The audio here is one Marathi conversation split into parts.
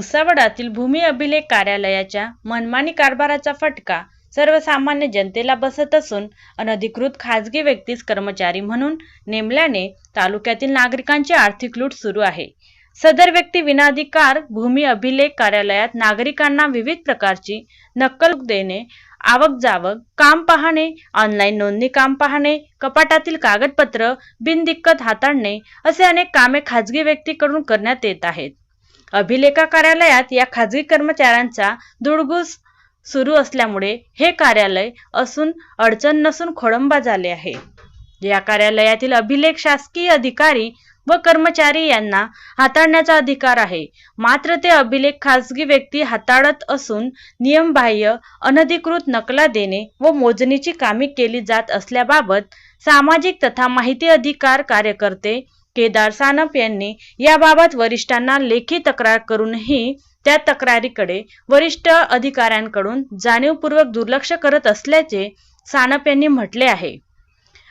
भुसावळातील भूमी अभिलेख कार्यालयाच्या मनमानी कारभाराचा फटका सर्वसामान्य जनतेला बसत असून अनधिकृत खाजगी व्यक्तीस कर्मचारी म्हणून नेमल्याने तालुक्यातील नागरिकांची आर्थिक लूट सुरू आहे. सदर व्यक्ती विनाधिकार भूमी अभिलेख कार्यालयात नागरिकांना विविध प्रकारची नक्कल देणे आवक जावक काम पाहणे ऑनलाईन नोंदणी काम पाहणे कपाटातील कागदपत्र बिनदिक्कत हाताळणे असे अनेक कामे खाजगी व्यक्तीकडून करण्यात येत आहेत. अभिलेखा कार्यालयात या खाजगी कर्मचाऱ्यांचा दुडगुस सुरू असल्यामुळे हे कार्यालय असून अडचण नसून खोळंबा झाले आहे. या कार्यालयातील अभिलेख शासकीय अधिकारी व कर्मचारी यांना हाताळण्याचा अधिकार आहे. मात्र ते अभिलेख खासगी व्यक्ती हाताळत असून नियमबाह्य अनधिकृत नकला देणे व मोजणीची कामे केली जात असल्याबाबत सामाजिक तथा माहिती अधिकार कार्यकर्ते केदार सानप यांनी याबाबत वरिष्ठांना लेखी तक्रार करूनही त्या तक्रारीकडे वरिष्ठ अधिकाऱ्यांकडून जाणीवपूर्वक दुर्लक्ष करत असल्याचे सानप यांनी म्हटले आहे.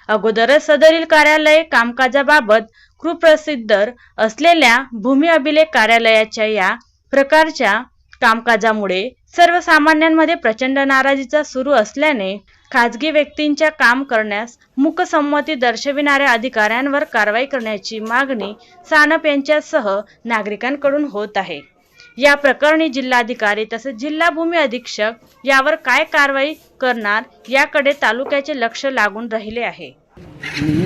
अगोदरच सदरील कार्यालय कामकाजाबाबत कुप्रसिद्ध असलेल्या भूमी अभिलेख कार्यालयाच्या या प्रकारच्या कामकाजामुळे सर्वसामान्यांमध्ये प्रचंड नाराजीचा सुरू असल्याने खाजगी व्यक्तींच्या काम करण्यास मुकसंमती दर्शविणाऱ्या अधिकाऱ्यांवर कारवाई करण्याची मागणी सानप यांच्यासह नागरिकांकडून होत आहे. या प्रकरणी जिल्हाधिकारी तसेच जिल्हा भूमी अधीक्षक यावर काय कारवाई करणार याकडे तालुक्याचे लक्ष लागून राहिले आहे. मी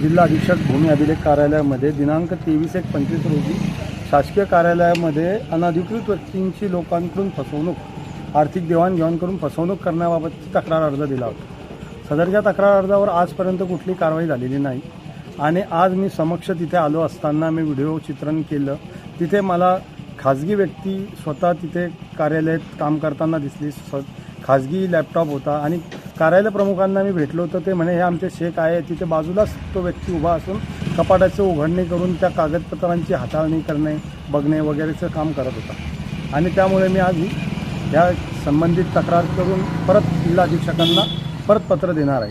जिल्हा अधीक्षक भूमी अभिलेख कार्यालयामध्ये दिनांक तेवीस एक पंचवीस रोजी शासकीय कार्यालयामध्ये अनधिकृत व्यक्तींची लोकांकडून फसवणूक आर्थिक देवाणघेवाण करून फसवणूक करण्याबाबतची तक्रार अर्ज दिला होता. सदरच्या तक्रार अर्जावर आजपर्यंत कुठली कारवाई झालेली नाही आणि आज मी समक्ष तिथे आलो असताना मी व्हिडिओ चित्रण केलं. तिथे मला खाजगी व्यक्ती स्वतः तिथे कार्यालयात काम करताना दिसली. स्व खाजगी लॅपटॉप होता आणि कार्यालय प्रमुखांना मी भेटलो तर ते म्हणे हे आमचे शेख आहे तिथे बाजूलाच तो व्यक्ती उभा असून कपाटाचे उघडणी करून त्या कागदपत्रांची हाताळणी करणे बघणे वगैरेचं काम करत होता. आणि त्यामुळे मी आज ह्या संबंधित तक्रार करून परत जिल्हा अधीक्षकांना परत पत्र देणार आहे.